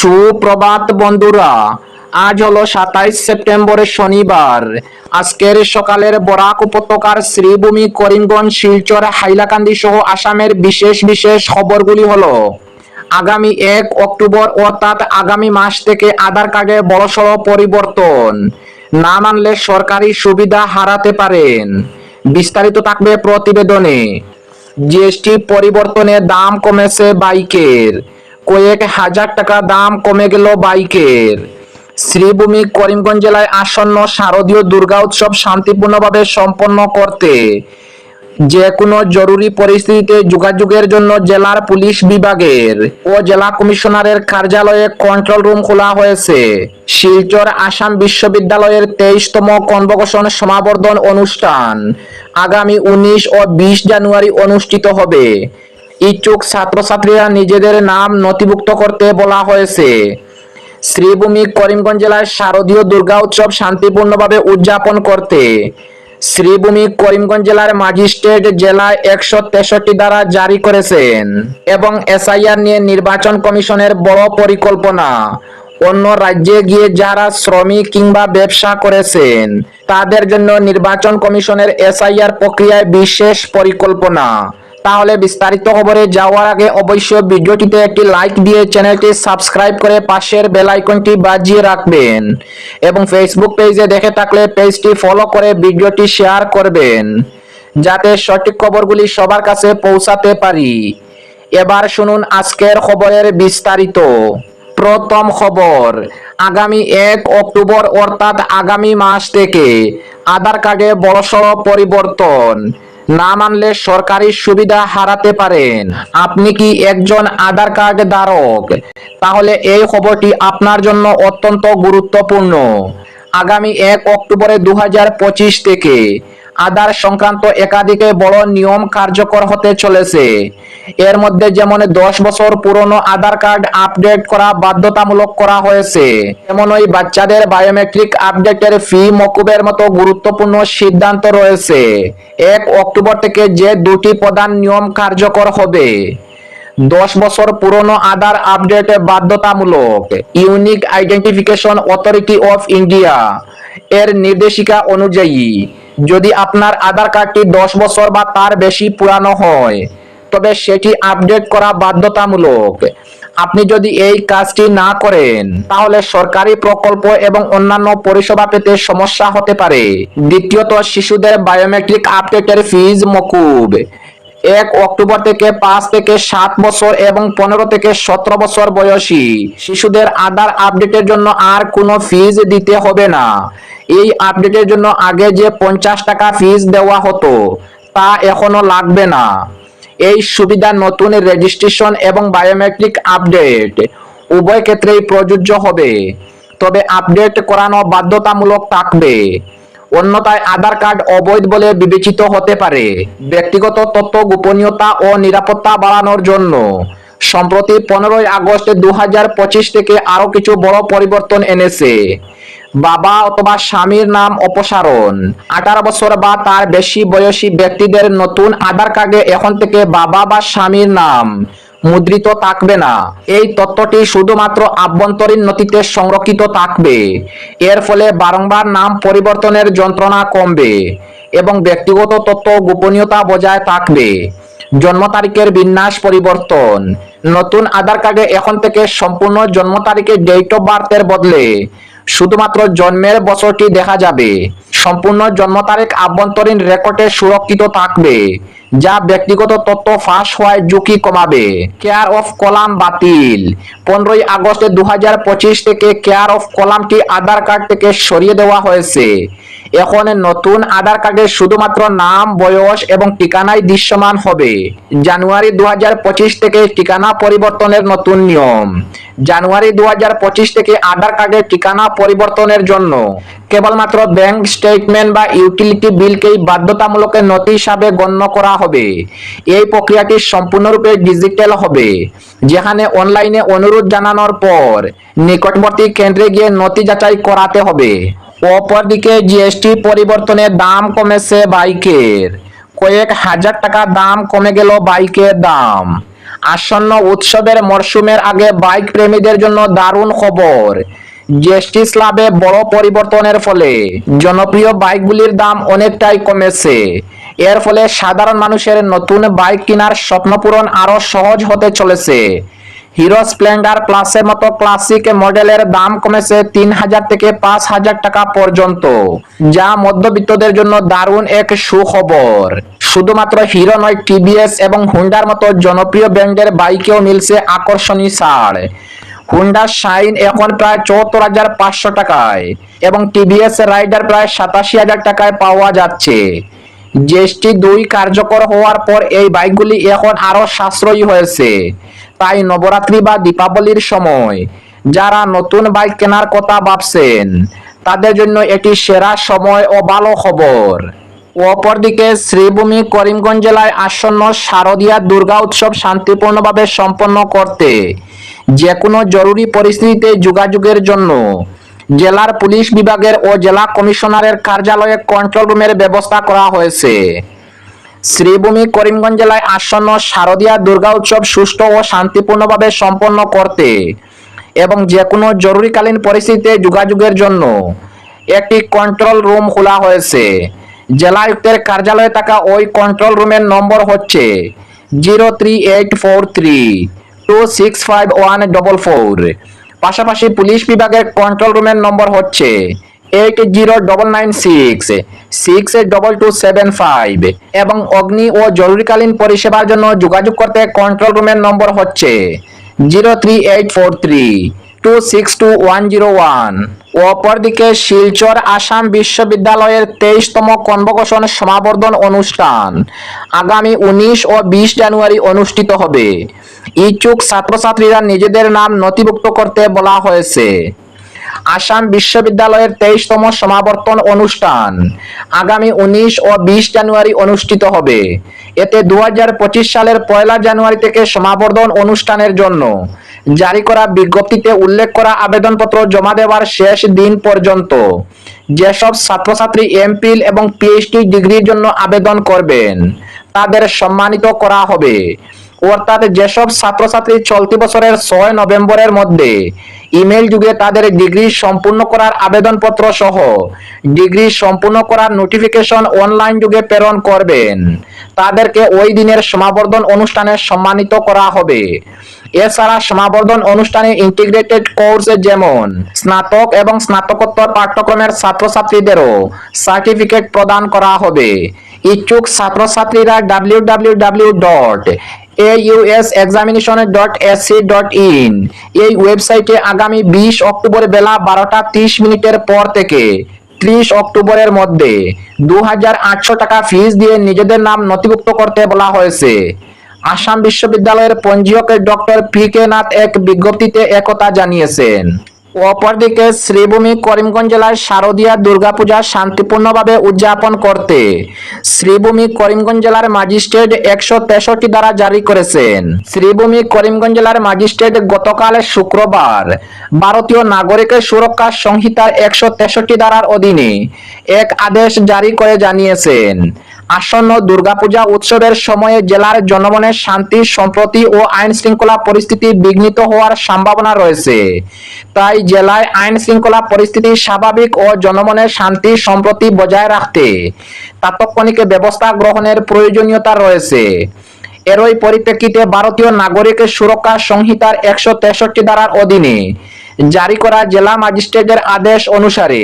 সুপ্রভাত বন্ধুরা, আজ হলো সাতাইশ সেপ্টেম্বরের শনিবার। আজকের সকালের বরাক উপত্যকার শ্রীভূমি করিমগঞ্জ, শিলচর, হাইলাকান্দি সহ আসামের বিশেষ বিশেষ খবরগুলি হলো, আগামী এক অক্টোবর অর্থাৎ আগামী মাস থেকে আধার কার্ডে বড়সড় পরিবর্তন। না মানলে সরকারি সুবিধা হারাতে পারেন। বিস্তারিত থাকবে প্রতিবেদনে। জিএসটি পরিবর্তনে দাম কমেছে বাইকের। কয়েক হাজার টাকা দাম কমে গেল বাইকের। শ্রীভূমি করিমগঞ্জ জেলায় আসন্ন শারদীয় দুর্গা উৎসব শান্তিপূর্ণভাবে সম্পন্ন করতে যে কোনো জরুরি পরিস্থিতিতে যোগাযোগের জন্য জেলার পুলিশ বিভাগের ও জেলা কমিশনারের কার্যালয়ে কন্ট্রোল রুম খোলা হয়েছে। শিলচর আসাম বিশ্ববিদ্যালয়ের তেইশতম কনভোকেশন সমাবর্তন অনুষ্ঠান আগামী উনিশ ও বিশ জানুয়ারি অনুষ্ঠিত হবে। ইচ্ছুক ছাত্রছাত্রীরা নিজেদের নাম নথিভুক্ত করতে বলা হয়েছে। শ্রীভূমি করিমগঞ্জ জেলায় শারদীয় দুর্গা উৎসব শান্তিপূর্ণভাবে উদযাপন করতে শ্রীভূমি করিমগঞ্জ জেলার ম্যাজিস্ট্রেট জেলায় একশো তেষট্টি দ্বারা জারি করেছেন এবং এসআইআর নিয়ে নির্বাচন কমিশনের বড় পরিকল্পনা। অন্য রাজ্যে গিয়ে যারা শ্রমিক কিংবা ব্যবসা করেছেন, তাদের জন্য নির্বাচন কমিশনের এসআইআর প্রক্রিয়ায় বিশেষ পরিকল্পনা। তাহলে বিস্তারিত খবরে যাওয়ার আগে অবশ্যই ভিডিওটিতে একটি লাইক দিয়ে চ্যানেলটি সাবস্ক্রাইব করে পাশের বেল আইকনটি বাজিয়ে রাখবেন। এবং ফেসবুক পেজে দেখে থাকলে পেজটি ফলো করে ভিডিওটি শেয়ার করবেন, যাতে সঠিক খবরগুলি সবার কাছে পৌঁছাতে পারি। এবার শুনুন আজকের খবরের বিস্তারিত। প্রথম খবর, আগামী এক অক্টোবর অর্থাৎ আগামী মাস থেকে আধার কার্ডে বড়সড় পরিবর্তন। না মানলে সরকারি সুবিধা হারাতে পারেন। আপনি কি একজন আধার কার্ড ধারক? তাহলে এই খবরটি আপনার জন্য অত্যন্ত গুরুত্বপূর্ণ। আগামী এক অক্টোবরে দু থেকে আধার সংক্রান্ত একাধিক বড় নিয়ম কার্যকর হতে চলেছে। এর মধ্যে যেমন দশ বছর পুরনো আধার কার্ড আপডেট করা বাধ্যতামূলক করা হয়েছে যেমন ওই বাচ্চাদের বায়োমেট্রিক আপডেটের ফি মকুবের মতো গুরুত্বপূর্ণ সিদ্ধান্ত রয়েছে। এক অক্টোবর থেকে যে দুটি প্রধান নিয়ম কার্যকর হবে। দশ বছর পুরনো আধার আপডেট বাধ্যতামূলক, Unique Identification Authority of India, এর নির্দেশিকা অনুযায়ী যদি আপনার আধার কার্ডটি দশ বছর বা তার বেশি পুরানো হয়, তবে সেটি আপডেট করা বাধ্যতামূলক। আপনি যদি এই কাজটি না করেন, তাহলে সরকারি প্রকল্প এবং অন্যান্য পরিষেবা পেতে সমস্যা হতে পারে। দ্বিতীয়ত, শিশুদের বায়োমেট্রিক আপডেটের ফিজ মকুব। এক অক্টোবর থেকে পাঁচ থেকে সাত বছর এবং পনেরো থেকে সতেরো বছর বয়সী। শিশুদের আধার আপডেটের জন্য আর কোনো ফিজ দিতে হবে না। এই আপডেটের জন্য আগে যে পঞ্চাশ টাকা ফিজ দেওয়া হতো, তা এখনও লাগবে না। এই সুবিধা নতুন রেজিস্ট্রেশন এবং বায়োমেট্রিক আপডেট উভয় ক্ষেত্রেই প্রযোজ্য হবে। তবে আপডেট করানো বাধ্যতামূলক থাকবে। অন্যথায় আধার কার্ড অবৈধ বলে বিবেচিত হতে পারে। ব্যক্তিগত তথ্য গোপনীয়তা ও নিরাপত্তা বাড়ানোর জন্য। সম্প্রতি পনেরোই আগস্ট দু হাজার পঁচিশ থেকে আরও কিছু বড় পরিবর্তন এনেছে। বাবা অথবা স্বামীর নাম অপসারণ। আঠারো বছর বা তার বেশি বয়সী ব্যক্তিদের নতুন আধার কার্ডে এখন থেকে বাবা বা স্বামীর নাম। মুদ্রিত থাকবে না। এই তথ্যটি শুধুমাত্র আভ্যন্তরীণ নথিতে সংরক্ষিত থাকবে। এর ফলে বারংবার নাম পরিবর্তনের যন্ত্রণা কমবে এবং ব্যক্তিগত তথ্য গোপনীয়তা বজায় থাকবে। জন্ম তারিখের বিন্যাস পরিবর্তন। নতুন আধার কার্ডে এখন থেকে সম্পূর্ণ জন্ম তারিখের ডেট অফ বার্থের বদলে শুধুমাত্র জন্মের বছরটি দেখা যাবে। সম্পূর্ণ জন্ম তারিখ আভ্যন্তরীণ রেকর্ডে সুরক্ষিত থাকবে, যা ব্যক্তিগত তথ্য ফাঁস হওয়ায় ঝুঁকি কমাবে। কেয়ার অফ কলাম বাতিল। পনেরোই আগস্ট দু পঁচিশ থেকে কেয়ার অফ কলামটি আধার কার্ড থেকে সরিয়ে দেওয়া হয়েছে। এখন নতুন আধার কার্ডে শুধুমাত্র নাম, বয়স এবং ঠিকানায় দৃশ্যমান হবে। জানুয়ারি দু হাজার পঁচিশ থেকে ঠিকানা পরিবর্তনের নতুন নিয়ম। জানুয়ারি দু হাজার পঁচিশ থেকে আধার কার্ডের ঠিকানা পরিবর্তনের জন্য। কেবলমাত্র ব্যাংক স্টেটমেন্ট বা ইউটিলিটি বিলকেই বাধ্যতামূলক নথি হিসাবে গণ্য করা হবে। এই প্রক্রিয়াটি সম্পূর্ণরূপে ডিজিটাল হবে, যেখানে অনলাইনে অনুরোধ জানানোর পর নিকটবর্তী কেন্দ্রে গিয়ে নথি যাচাই করাতে হবে। অপরদিকে জিএসটি পরিবর্তনের দাম কমেছে বাইকের। কয়েক হাজার টাকা দাম কমে গেল বাইকের দাম। আসন্ন উৎসবের মরশুমের আগে বাইক প্রেমীদের জন্য দারুণ খবর। জিএসটি স্ল্যাবে বড় পরিবর্তনের ফলে জনপ্রিয় বাইকগুলির দাম অনেকটাই কমেছে। এর ফলে সাধারণ মানুষের নতুন বাইক কেনার স্বপ্নপূরণ আরও আরও সহজ হতে চলেছে। হিরো স্প্লেন্ডার প্লাসের মতো ক্লাসিক মডেলের দাম কমেছে তিন হাজার থেকে পাঁচ হাজার টাকা পর্যন্ত, যা মধ্যবিত্তদের জন্য দারুণ এক সুখবর। শুধুমাত্র হিরো নয়, টিভিএস এবং হুন্ডার মতো জনপ্রিয় ব্র্যান্ডের বাইকেও মিলছে আকর্ষণীয় ছাড়। হুন্ডা শাইন এখন প্রায় চুয়াত্তর হাজার পাঁচশো টাকায় এবং টিভিএস রাইডার প্রায় সাতাশি হাজার টাকায় পাওয়া যাচ্ছে। জিএসটি দুই কার্যকর হওয়ার পর এই বাইকগুলি এখন আরও সাশ্রয়ী হয়েছে। তাই নবরাত্রি বা দীপাবলির সময় যারা নতুন বাইক কেনার কথা ভাবছেন, তাদের জন্য এটি সেরা সময় ও ভালো খবর। অপরদিকে শ্রীভূমি করিমগঞ্জ জেলায় আসন্ন শারদীয়া দুর্গা উৎসব শান্তিপূর্ণভাবে সম্পন্ন করতে যে কোনো জরুরি পরিস্থিতিতে যোগাযোগের জন্য জেলার পুলিশ বিভাগের ও জেলা কমিশনারের কার্যালয়ে কন্ট্রোল রুমের ব্যবস্থা করা হয়েছে। শ্রীভূমি করিমগঞ্জ জেলায় আসন্ন শারদীয়া দুর্গা উৎসব সুষ্ঠু ও শান্তিপূর্ণভাবে সম্পন্ন করতে এবং যে কোনো জরুরিকালীন পরিস্থিতিতে যোগাযোগের জন্য একটি কন্ট্রোল রুম খোলা হয়েছে। জেলা আয়ুক্তের কার্যালয়ে থাকা ওই কন্ট্রোল রুমের নম্বর হচ্ছে zero three eight four three two six five one double four. পাশাপাশি পুলিশ বিভাগের কন্ট্রোল রুমের নম্বর হচ্ছে eight zero double nine six six double two seven five এবং অগ্নি ও জরুরিকালীন পরিষেবার জন্য যোগাযোগ করতে কন্ট্রোল রুমের নম্বর হচ্ছে zero three eight four three two six two one zero one অপরদিকে শিলচর আসাম বিশ্ববিদ্যালয়ের তেইশতম কনভোকেশন সমাবর্ধন অনুষ্ঠান আগামী উনিশ ও বিশ জানুয়ারি অনুষ্ঠিত হবে। ইচ্ছুক ছাত্রছাত্রীরা নিজেদের নাম নথিভুক্ত করতে বলা হয়েছে। আসাম বিশ্ববিদ্যালয়ের তেইশতম সমাবর্তন অনুষ্ঠান। আগামী উনিশ ও বিশ জানুয়ারি অনুষ্ঠিত হবে। এতে দু হাজার পঁচিশ সালের পয়লা জানুয়ারি থেকে সমাবর্তন অনুষ্ঠানের জন্য জারি করা বিজ্ঞপ্তিতে উল্লেখ করা আবেদনপত্র জমা দেওয়ার শেষ দিন পর্যন্ত যেসব ছাত্রছাত্রী এমপিল এবং পিএইচডি ডিগ্রির জন্য আবেদন করবেন, তাদের সম্মানিত করা হবে। অর্থাৎ যেসব ছাত্রছাত্রী চলতি বছরের ছয় নভেম্বরের মধ্যে ইমেল যুগে তাদের ডিগ্রি সম্পূর্ণ করার আবেদনপত্র সহ ডিগ্রি সম্পূর্ণ করার নোটিফিকেশন অনলাইন যুগে প্রেরণ করবেন। তাদেরকে ওই দিনের সমাবর্ধন অনুষ্ঠানে সম্মানিত করা হবে। এছাড়া সমাবর্ধন অনুষ্ঠানে ইন্টিগ্রেটেড কোর্স যেমন স্নাতক এবং স্নাতকোত্তর পাঠ্যক্রমের ছাত্রছাত্রীদেরও সার্টিফিকেট প্রদান করা হবে। ইচ্ছুক ছাত্রছাত্রীরা W W W dot AUS examination dot SC dot in এই ওয়েবসাইটে আগামী বিশ অক্টোবর বেলা বারোটা তিরিশ মিনিটের পর থেকে ত্রিশ অক্টোবরের মধ্যে দু হাজার আটশো টাকা ফিস দিয়ে নিজেদের নাম নথিভুক্ত করতে বলা হয়েছে। আসাম বিশ্ববিদ্যালয়ের পঞ্জীয়ক ডক্টর পি কে নাথ এক বিজ্ঞপ্তিতে একথা জানিয়েছেন। অপরদিকে শ্রীভূমি করিমগঞ্জ জেলার শারদীয়া দুর্গাপূজা শান্তিপূর্ণভাবে উদযাপন করতে শ্রীভূমি করিমগঞ্জ জেলার ম্যাজিস্ট্রেট একশো তেষট্টি দ্বারা জারি করেছেন। শ্রীভূমি করিমগঞ্জ জেলার ম্যাজিস্ট্রেট গতকাল শুক্রবার ভারতীয় নাগরিকের সুরক্ষা সংহিতার একশো তেষট্টি ধারার অধীনে এক আদেশ জারি করে জানিয়েছেন। আসন্ন দুর্গাপূজা উৎসবের সময়ে জেলার জনগণের শান্তি, সম্প্রতি ও আইন শৃঙ্খলা পরিস্থিতি বিঘ্নিত হওয়ার সম্ভাবনা রয়েছে। তাই জেলায় আইন শৃঙ্খলা পরিস্থিতি স্বাভাবিক ও জনমনের শান্তি, সম্প্রতি বজায় রাখতে তাৎক্ষণিক ব্যবস্থা গ্রহণের প্রয়োজনীয়তা রয়েছে। এরই পরিপ্রেক্ষিতে ভারতীয় নাগরিক সুরক্ষা সংহিতার একশো তেষট্টি ধারার অধীনে জারি করা জেলা ম্যাজিস্ট্রেটের আদেশ অনুসারে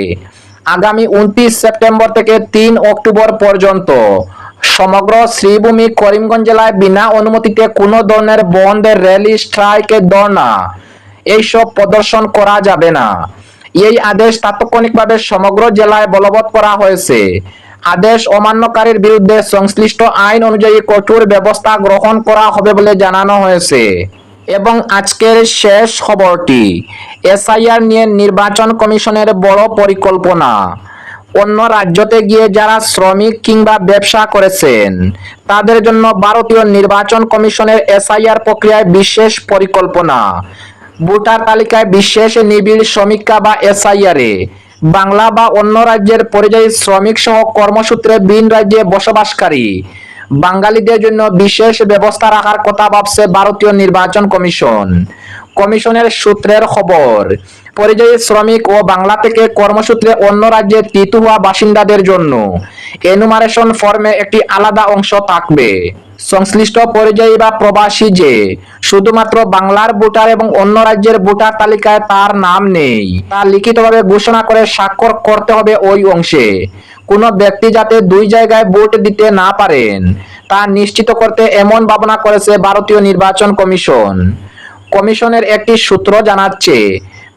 আগামী উনত্রিশ সেপ্টেম্বর থেকে তিন অক্টোবর পর্যন্ত। সমগ্র শ্রীভূমি করিমগঞ্জ জেলায় বিনা অনুমতিতে কোনো ধরনের বন্ধ র্যালি স্ট্রাইক ধর্ণা এইসব প্রদর্শন করা যাবে না। এই আদেশ তাৎক্ষণিকভাবে সমগ্র জেলায় বলবৎ করা হয়েছে। আদেশ অমান্যকারীর বিরুদ্ধে সংশ্লিষ্ট আইন অনুযায়ী কঠোর ব্যবস্থা গ্রহণ করা হবে বলে জানানো হয়েছে। এবং আজকের শেষ খবরটি, এসআইআর নিয়ে নির্বাচন কমিশনের বড় পরিকল্পনা। অন্য রাজ্যতে গিয়ে যারা শ্রমিক কিংবা ব্যবসা করেছেন, তাদের জন্য ভারতীয় নির্বাচন কমিশনের এসআইআর প্রক্রিয়ায় বিশেষ পরিকল্পনা। ভোটার তালিকায় বিশেষ নিবিড় সমীক্ষা বা এসআইআর। বাংলা বা অন্য রাজ্যের পরিযায়ী শ্রমিক সহ কর্মসূত্রে ভিন রাজ্যে বসবাসকারী। বাঙালিদের জন্য বিশেষ ব্যবস্থা রাখার কথা ভাবছে ভারতীয় নির্বাচন কমিশন। কমিশনের সূত্রের খবর, পরিযায়ী শ্রমিক ও বাংলা থেকে কর্মসূত্রে অন্য রাজ্যে তিতু হওয়া বাসিন্দাদের জন্য এনুমারেশন ফর্মে একটি আলাদা অংশ থাকবে। সংশ্লিষ্ট পরিযায়ী বা প্রবাসী যে শুধুমাত্র বাংলার ভোটার এবং অন্য রাজ্যের ভোটার তালিকায় তার নাম নেই, তা লিখিতভাবে ঘোষণা করে স্বাক্ষর করতে হবে ওই অংশে। কোনো ব্যক্তি যাতে দুই জায়গায় ভোট দিতে না পারেন, তা নিশ্চিত করতে এমন ভাবনা করেছে ভারতীয় নির্বাচন কমিশন। কমিশনের একটি সূত্র জানাচ্ছে,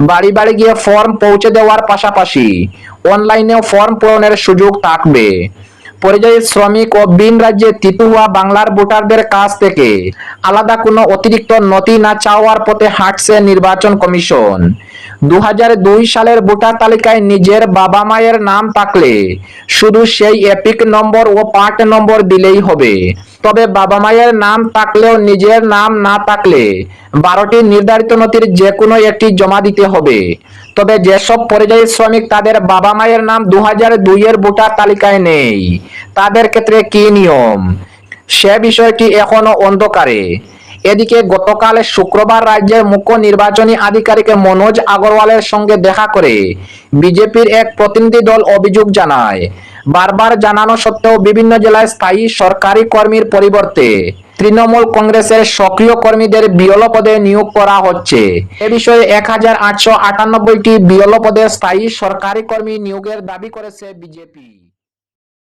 বাড়ি বাড়ি গিয়ে ফর্ম পৌঁছে দেওয়ার পাশাপাশি অনলাইনেও ফর্ম পূরণের সুযোগ থাকবে। পরিযায়ী শ্রমিক ও বিন রাজ্যে তিতুয়া বাংলার ভোটারদের কাছ থেকে আলাদা কোনো অতিরিক্ত নথি না চাওয়ার পথে হাঁটছে নির্বাচন কমিশন। দু হাজার দুই সালের ভোটার তালিকায় নিজের বাবা মায়ের নাম থাকলে শুধু সেই এপিক নম্বর ও পার্ট নম্বর দিলেই হবে। তবে বাবা মায়ের নাম থাকলেও নিজের নাম না থাকলে বারোটি নির্ধারিত নথির যে কোনো একটি জমা দিতে হবে। তবে যেসব পরিযায়ী শ্রমিক তাদের বাবা মায়ের নাম দু হাজার দুইয়ের ভোটার তালিকায় নেই, তাদের ক্ষেত্রে কি নিয়ম? সে বিষয়টি এখনও অন্ধকারে। এদিকে গতকাল শুক্রবার রাজ্যের মুখ্য নির্বাচনী আধিকারিক মনোজ আগরওয়ালের সঙ্গে দেখা করে বিজেপির এক প্রতিনিধি দল অভিযোগ জানায় বারবার জানানো সত্ত্বেও বিভিন্ন জেলায় স্থায়ী সরকারি কর্মীর পরিবর্তে তৃণমূল কংগ্রেসের সক্রিয় কর্মীদের বিয়ল পদে নিয়োগ করা হচ্ছে। এ বিষয়ে এক হাজার আটশো আটানব্বইটি বিয়ল পদে স্থায়ী সরকারি কর্মী নিয়োগের দাবি করেছে বিজেপি।